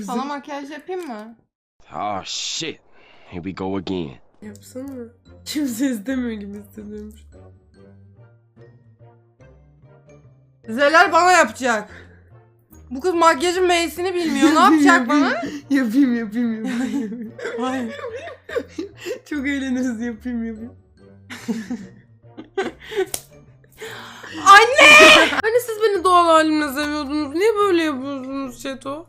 Sana makyaj yapayım mı? Oh shit. Here we go again. Yapsana. Kimse istemiyor gibi an. Zelal bana yapacak. Bu kız makyajın M'sini bilmiyor. Ne yapacak bana? Yapayım yapayım yapayım. Hayır. Çok eğleniriz yapayım yapayım. Anne! Hani siz beni doğal halimle seviyordunuz. Niye böyle yapıyorsunuz Çeto?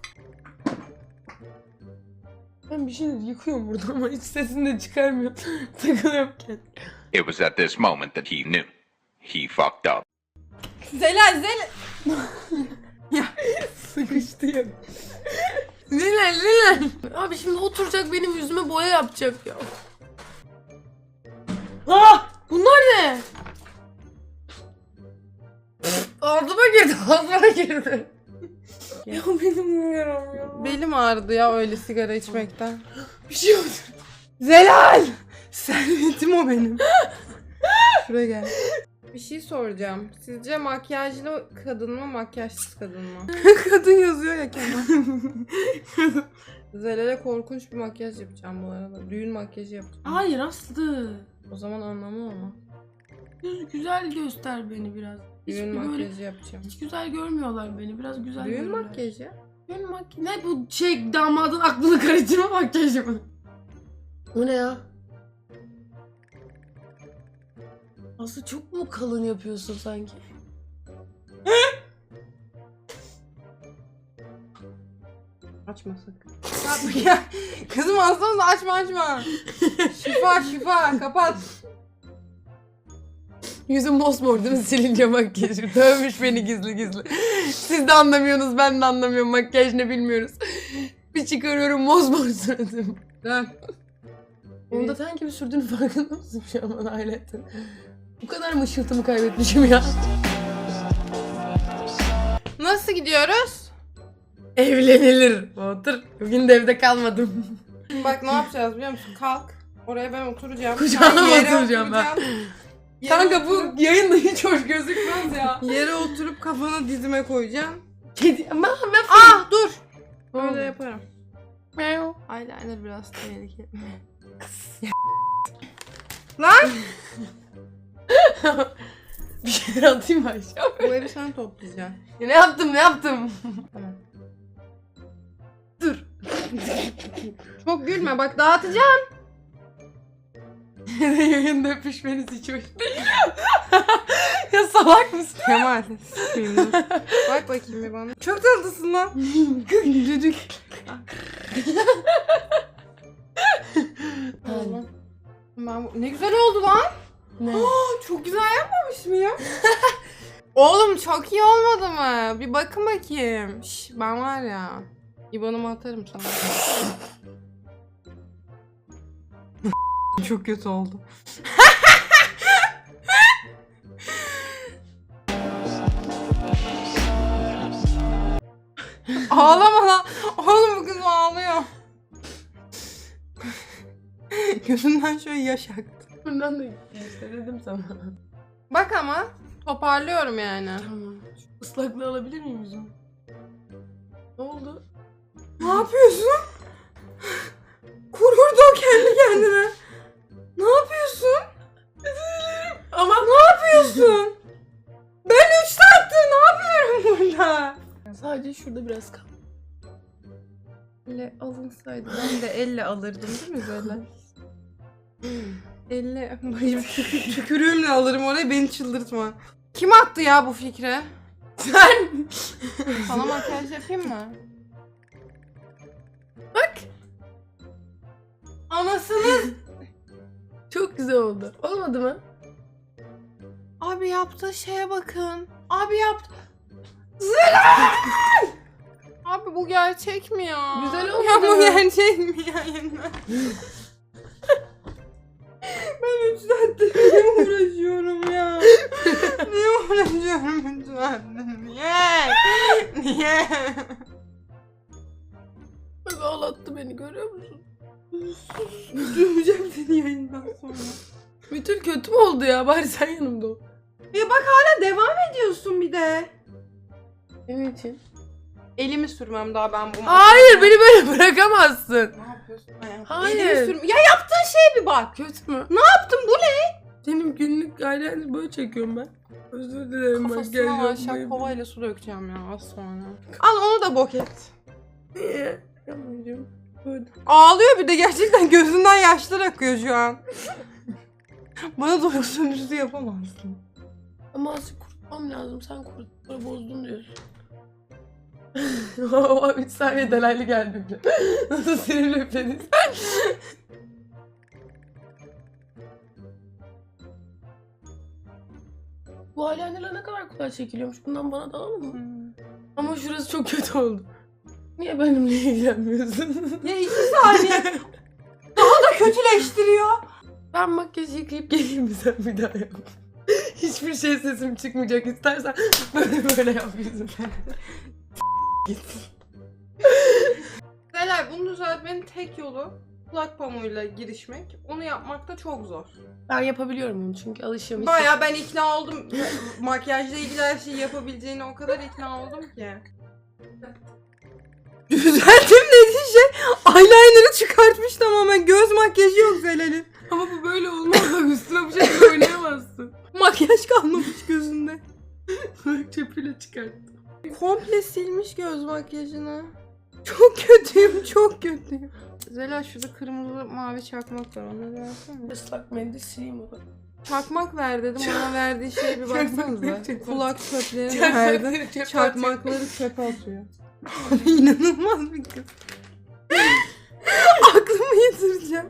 Ben bir şeyler yıkıyorum burada ama hiç sesini de çıkarmıyorum. Takılıyorum kendime. It was at this moment that he knew. He fucked up. Zelal Zelal. Sıkıştı ya. Neler neler. Abi şimdi oturacak benim yüzüme boya yapacak ya. Ah! Bunlar ne? Ağzıma girdi, ağzıma girdi. Ya benim yaram ya. Belim ağrıdı ya öyle sigara içmekten. Bir şey oldu. Zelal! Servetim o benim. Şuraya gel. Bir şey soracağım. Sizce makyajlı kadın mı, makyajsız kadın mı? kadın yazıyor ya Kemal. Zelal'e korkunç bir makyaj yapacağım bu arada. Düğün makyajı yapacağım. Hayır Aslı. O zaman anlamı ama. Güz- Güzel göster beni biraz. Düğün böyle- makyajı yapacağım. Hiç güzel görmüyorlar beni. Biraz güzel Düğün görüyorlar. makyajı? Düğün makyajı. Ne bu şey damadın aklını karıştırma makyajı mı? O ne ya? Aslı çok mu kalın yapıyorsun sanki? Açma sakın. ya, kızım hasta açma açma. şifa şifa kapat. Yüzüm mosmor değil mi silince makyajı? Dövmüş beni gizli gizli. Siz de anlamıyorsunuz ben de anlamıyorum makyaj ne bilmiyoruz. Bir çıkarıyorum mosmor suratım. Onu da ten gibi sürdüğünü farkında mısın şu an bana hayretten? Bu kadar mı ışıltımı kaybetmişim ya? Nasıl gidiyoruz? Evlenilir. Otur. Bugün de evde kalmadım. Bak ne yapacağız biliyor musun? Kalk. Oraya ben oturacağım. Kucağına yere oturacağım ben. Kanka bu yayında hiç hoş gözükmez ya. Yere oturup kafanı dizime koyacaksın. Kedi ben Ah dur. Öyle Öyle yaparım. yap. Eyeliner biraz tehlikeli. Lan! Bir şeyler atayım mı aşağı? Bu evi sen toplayacaksın. Ya ne yaptım ne yaptım? Tamam. Dur. Çok gülme bak dağıtacağım. Yayında öpüşmeniz hiç hoş değil. ya salak mısın? Kemal. dur. Bak bakayım bir bana. Çok tatlısın lan. Düdük. Oğlum. Ben bu- Ne güzel oldu lan. Ne? Aa, çok güzel yapmamış mıyım? Oğlum çok iyi olmadı mı? Bir bakın bakayım. Şş, ben var ya. İban'ımı atarım sana. Çok kötü oldu. Ağlama lan. Oğlum bu kız ağlıyor. Gözünden şöyle yaş aktı. Bundan da işte dedim sana. Bak ama toparlıyorum yani. Tamam. Şu ıslaklığı alabilir miyim yüzümü? Ne oldu? Ne yapıyorsun? Kururdu o kendi kendine. Ne yapıyorsun? Ama Ne yapıyorsun? Ben üç saattir ne yapıyorum burada? sadece şurada biraz kal. Elle alınsaydı ben de elle alırdım değil mi böyle? elle tükür- tükürüğümle alırım oraya beni çıldırtma. Kim attı ya bu fikri? Sen! Sana makyaj yapayım mı? Bak! Anasını güzel oldu. Olmadı mı? Abi yaptığı şeye bakın. Abi yaptı. Zelal! Abi bu gerçek mi ya? Güzel Ya olmadı bu gerçek mi ya yeniden? ben üç saattir niye uğraşıyorum ya? niye uğraşıyorum üç saattir? Niye? Niye? Bak ağlattı beni görüyor musun? Döveceğim seni yayından sonra. Bütün kötü mü oldu ya? Bari sen yanımda ol. Ya bak hala devam ediyorsun bir de. Senin için. Elimi sürmem daha ben bu Hayır beni böyle bırakamazsın. Ne yapıyorsun? Hayır. Hayır. Elimi sürme. Ya yaptığın şeye bir bak. Kötü mü? Ne yaptın bu ne? Senin günlük eyeliner böyle çekiyorum ben. Özür dilerim Kafasına makyaj aşağı kovayla su dökeceğim ya az sonra. Al onu da bok et. Niye? Yapmayacağım. Böyle. Ağlıyor bir de gerçekten gözünden yaşlar akıyor şu an. Bana doğru söndürüsü yapamazsın. Ama azıcık kurutmam lazım. Sen kurut. Böyle bozdun diyorsun. o 3 saniye delaylı geldi bile. Nasıl sinirli üfledin Bu eyelinerler ne kadar kolay çekiliyormuş. Bundan bana da alalım mı? Ama şurası çok kötü oldu. Niye benimle ilgilenmiyorsun? Ya iki saniye. Daha da kötüleştiriyor. ben makyaj yıkayıp geleyim mi sen bir daha yap. Hiçbir şey sesim çıkmayacak. İstersen böyle böyle yap yüzüme. Zelay bunu düzeltmenin tek yolu kulak pamuğuyla girişmek. Onu yapmak da çok zor. Ben yapabiliyorum onu çünkü alışığım. Baya ben ikna oldum. Makyajla ilgili her şeyi yapabileceğine o kadar ikna oldum ki. Düzelttim dediği şey eyeliner'ı çıkartmış tamamen. Göz makyajı yok Zelal'in. Ama bu böyle olmaz. Üstüne bu şekilde oynayamazsın. Makyaj kalmamış gözünde. Çöpüyle çıkarttım. Komple silmiş göz makyajını. Çok kötüyüm, çok kötüyüm. Zela şurada kırmızı mavi çakmak var. Onları versene. Islak mendil sileyim o da. Çakmak ver dedim. Bana verdiği şeye bir baksanıza. Kulak çöplerini verdi. Çakmakları çöpe atıyor. Abi inanılmaz bir kız. Aklımı yitireceğim.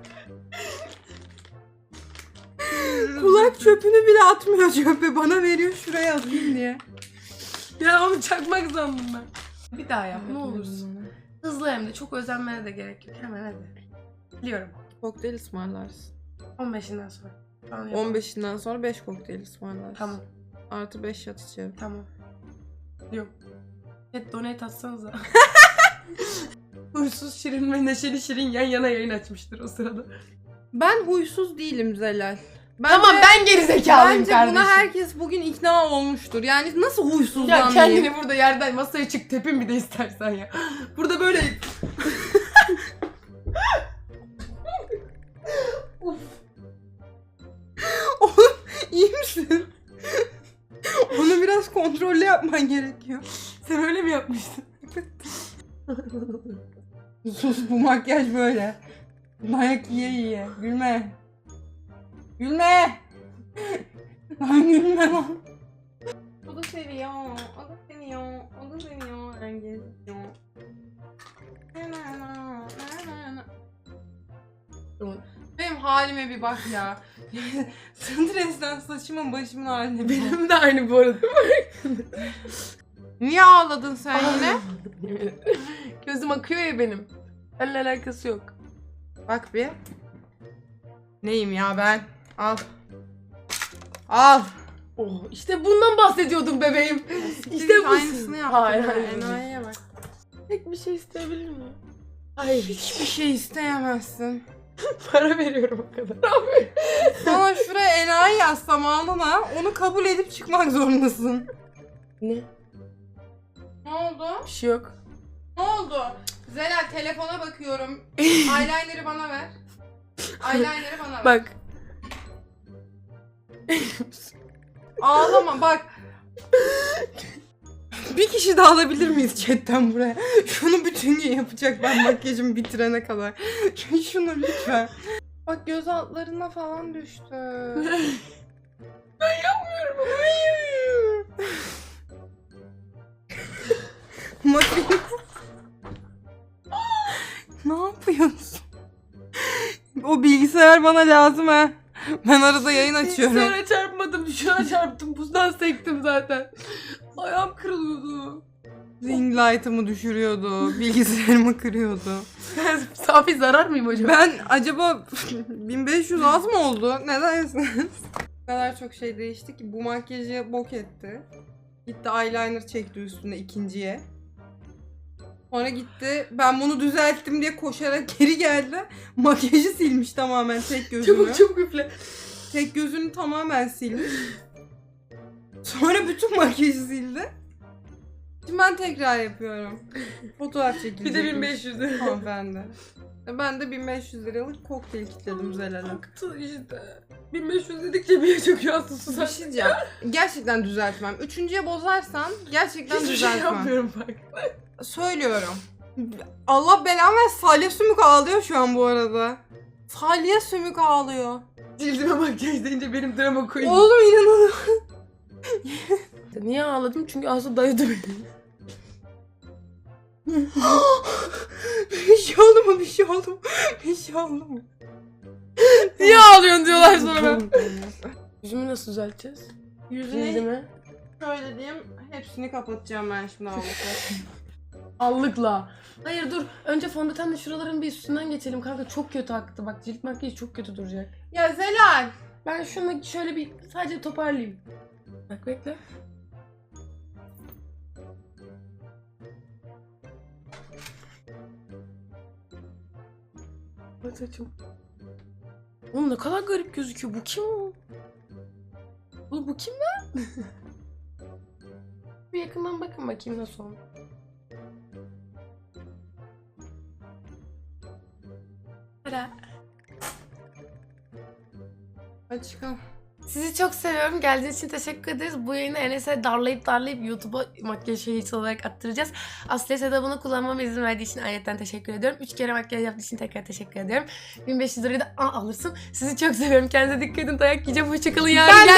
Kulak çöpünü bile atmıyor çöpe. Bana veriyor şuraya atayım diye. Ya onu çakmak sandım ben. Bir daha yap ne olursun. Hızlı hem de çok özenmene de gerek yok. Hemen hadi. Biliyorum. Kokteyl ısmarlarsın. 15'inden sonra. Tamam, yapalım. 15'inden sonra 5 kokteyl ısmarlarsın. Tamam. Artı 5 şat içerim. Tamam. Yok. Evet donate atsanıza. Huysuz Şirin ve Neşeli Şirin yan yana yayın açmıştır o sırada. Ben huysuz değilim Zelal. Bence, Tamam ben geri zekalıyım Bence kardeşim. buna herkes bugün ikna olmuştur. Yani nasıl Ya kendini burada yerden masaya çık tepin bir de istersen ya. Burada böyle... Uf. Oğlum iyi misin? Onu biraz kontrollü yapman gerekiyor. Sen öyle mi yapmıştın? Sus bu makyaj böyle. Dayak yiye yiye. Gülme. Gülme. Lan gülme lan. O da seviyor. O da seviyor. O da seviyor. Ben geziyor. Benim halime bir bak ya. Stresten saçımın başımın haline. Benim de aynı bu arada. Niye ağladın sen yine? Gözüm akıyor ya benim. Seninle alakası yok. Bak bir. Neyim ya ben? Al. Al. Oh, işte bundan bahsediyordum bebeğim. İşte bu. aynısını yaptım. Hayır, hayır. Enayiye bak. Tek bir şey isteyebilir miyim? Hayır. Hiçbir şey isteyemezsin. Para veriyorum o kadar. Sana şuraya enayi yazsam alnına onu kabul edip çıkmak zorundasın. ne? Ne oldu? Bir şey yok. Ne oldu? Zelal telefona bakıyorum. Eyeliner'ı bana ver. Eyeliner'ı bana ver. Bak. Ağlama bak. Bir kişi daha alabilir miyiz chatten buraya? Şunu bütün gün yapacak ben makyajımı bitirene kadar. Şunu lütfen. Bak göz altlarına falan düştü. ben yapmıyorum. Hayır. Makine. ne yapıyorsun? O bilgisayar bana lazım ha. Ben arada yayın açıyorum. Bilgisayara çarpmadım. Şuna çarptım. Buzdan sektim zaten. Ayağım kırılıyordu. Ring light'ımı düşürüyordu. Bilgisayarımı kırıyordu. Safi zarar mıyım acaba? Ben acaba 1500 az mı oldu? Ne dersiniz? O kadar çok şey değişti ki bu makyajı bok etti. Gitti eyeliner çekti üstüne ikinciye. Sonra gitti ben bunu düzelttim diye koşarak geri geldi. Makyajı silmiş tamamen tek gözünü. Çabuk çabuk üfle. Tek gözünü tamamen silmiş. Sonra bütün makyajı sildi. Şimdi ben tekrar yapıyorum. Fotoğraf çekilecek. Bir de 1500 lira. Hanımefendi. E, Ben de 1500 liralık kokteyl kitledim Zelal'e. Baktı işte. 1500 dedikçe bir çöküyor Bir susar. şey diyeceğim. Gerçekten düzeltmem. Üçüncüye bozarsan gerçekten Hiçbir şey düzeltmem. yapmıyorum bak. Söylüyorum. Allah belamı versin. Salya sümük ağlıyor şu an bu arada. Salya sümük ağlıyor. Cildime makyaj deyince benim drama queen. Oğlum inanılmaz. Niye ağladım? Çünkü Asu dayadı beni. bir şey oldu mu? Bir şey oldu mu? Bir şey oldu mu? Niye ağlıyorsun diyorlar sonra. Yüzümü nasıl düzelteceğiz? Yüzüne Cildimi. şöyle diyeyim. Hepsini kapatacağım ben şimdi avluka. Allıkla. Hayır dur. Önce fondötenle şuraların bir üstünden geçelim kanka. Çok kötü aktı. Bak cilt makyajı çok kötü duracak. ya Zelal. Ben şunu şöyle bir sadece toparlayayım. Bak bekle. Saçım. Oğlum ne kadar garip gözüküyor. Bu kim o? Oğlum bu kim lan? bir yakından bakın bakayım nasıl olmuş. Tada. Hadi çıkalım. Sizi çok seviyorum. Geldiğiniz için teşekkür ederiz. Bu yayını Enes'e darlayıp darlayıp YouTube'a makyaj şeyi olarak attıracağız. Aslı'ya ise de bunu kullanmama izin verdiği için ayetten teşekkür ediyorum. Üç kere makyaj yaptığı için tekrar teşekkür ediyorum. 1500 lirayı da aa, alırsın. Sizi çok seviyorum. Kendinize dikkat edin. Dayak yiyeceğim. Hoşçakalın. Yarın Ben